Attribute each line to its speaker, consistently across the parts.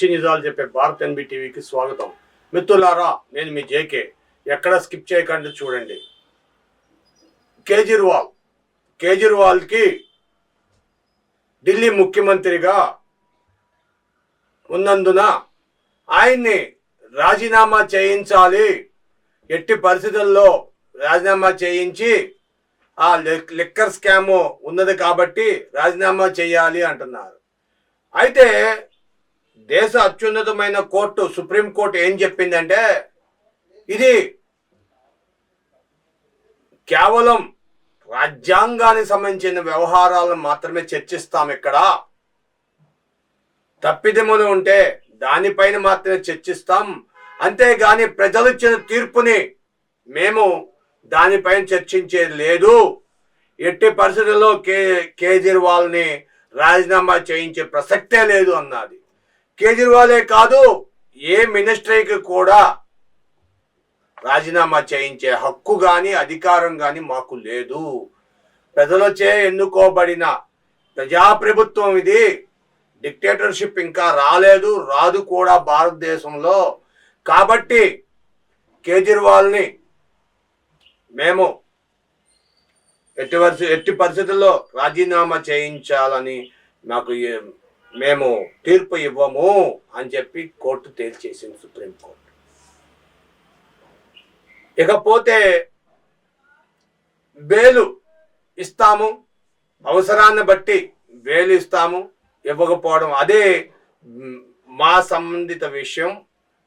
Speaker 1: పచ్చి నిజాలు చెప్పే భారత్ ఎన్బి టీవీకి స్వాగతం. మిత్రులారా నేను మీ జేకే. ఎక్కడ స్కిప్ చేయకుండా చూడండి. కేజ్రీవాల్. కేజ్రీవాల్కి ఢిల్లీ ముఖ్యమంత్రిగా ఉన్నందున ఆయన్ని రాజీనామా చేయించాలి. ఎట్టి పరిస్థితుల్లో రాజీనామా చేయించి ఆ లిక్కర్ స్కామ్ ఉన్నది కాబట్టి రాజీనామా చేయాలి అంటున్నారు. అయితే దేశ అత్యున్నతమైన కోర్టు సుప్రీంకోర్టు ఏం చెప్పిందంటే ఇది కేవలం రాజ్యాంగానికి సంబంధించిన వ్యవహారాలను మాత్రమే చర్చిస్తాం ఇక్కడ. తప్పిదములు ఉంటే దానిపైన మాత్రమే చర్చిస్తాం. అంతేగాని ప్రజలు ఇచ్చిన తీర్పుని మేము దానిపైన చర్చించేది లేదు. ఎట్టి పరిస్థితుల్లో కే కేజ్రీవాల్ని రాజీనామా చేయించే ప్రసక్తే లేదు అన్నది. కేజ్రీవాలే కాదు ఏ మినిస్ట్రీకి కూడా రాజీనామా చేయించే హక్కు కానీ అధికారం కానీ మాకు లేదు. ప్రజలచే ఎన్నుకోబడిన ప్రజాప్రభుత్వం ఇది. డిక్టేటర్షిప్ ఇంకా రాలేదు రాదు కూడా భారతదేశంలో. కాబట్టి కేజ్రీవాల్ని మేము ఎట్టి పరిస్థితి ఎట్టి పరిస్థితుల్లో రాజీనామా చేయించాలని నాకు మేము తీర్పు ఇవ్వము అని చెప్పి కోర్టు తేల్చేసింది సుప్రీంకోర్టు ఇకపోతే బేలు ఇస్తాము అవసరాన్ని బట్టి బేలు ఇస్తాము ఇవ్వకపోవడం అదే మా సంబంధిత విషయం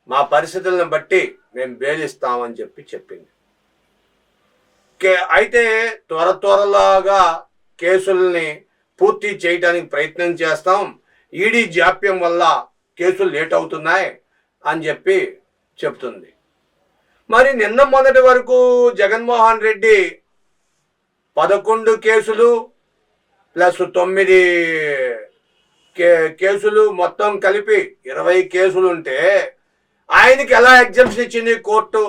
Speaker 1: మా పరిస్థితులను బట్టి మేము బేలు ఇస్తామని చెప్పి చెప్పింది. కే- అయితే త్వర త్వరలాగా కేసుల్ని పూర్తి చేయడానికి ప్రయత్నం చేస్తాం. ఈడీ జాప్యం వల్ల కేసులు లేట్ అవుతున్నాయి అని చెప్పి చెప్తుంది. మరి నిన్న మొదటి వరకు జగన్మోహన్ రెడ్డి పదకొండు కేసులు ప్లస్ తొమ్మిది కే కేసులు మొత్తం కలిపి ఇరవై కేసులు ఉంటే ఆయనకి ఎలా ఎగ్జామ్షన్ ఇచ్చింది కోర్టు?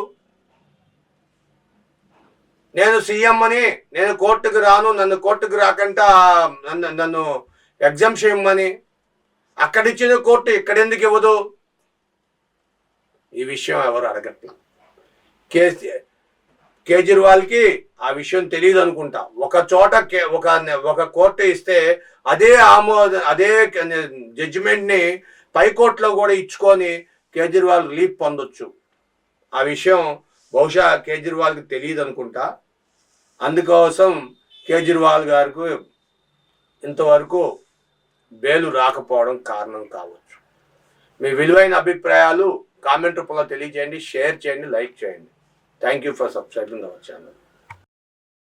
Speaker 1: నేను సీఎం అని నేను కోర్టుకు రాను నన్ను కోర్టుకు రాకుండా నన్ను నన్ను ఎగ్జామ్షన్ ఇమ్మని అక్కడిచ్చిన కోర్టు ఇక్కడెందుకు ఇవ్వదు? ఈ విషయం ఎవరు అడగట్లేదు. కేసీ కేజ్రీవాల్కి ఆ విషయం తెలియదు అనుకుంటా. ఒక చోట ఒక ఒక కోర్టు ఇస్తే అదే ఆమోద అదే జడ్జిమెంట్ని పైకోర్టులో కూడా ఇచ్చుకొని కేజ్రీవాల్ రిలీఫ్ పొందొచ్చు. ఆ విషయం బహుశా కేజ్రీవాల్కి తెలియదు అనుకుంటా. అందుకోసం కేజ్రీవాల్ గారికి ఇంతవరకు బేలు రాకపోవడం కారణం కావచ్చు. మీ విలువైన అభిప్రాయాలు కామెంట్ రూపంలో తెలియజేయండి షేర్ చేయండి లైక్ చేయండి. Thank you for subscribing our channel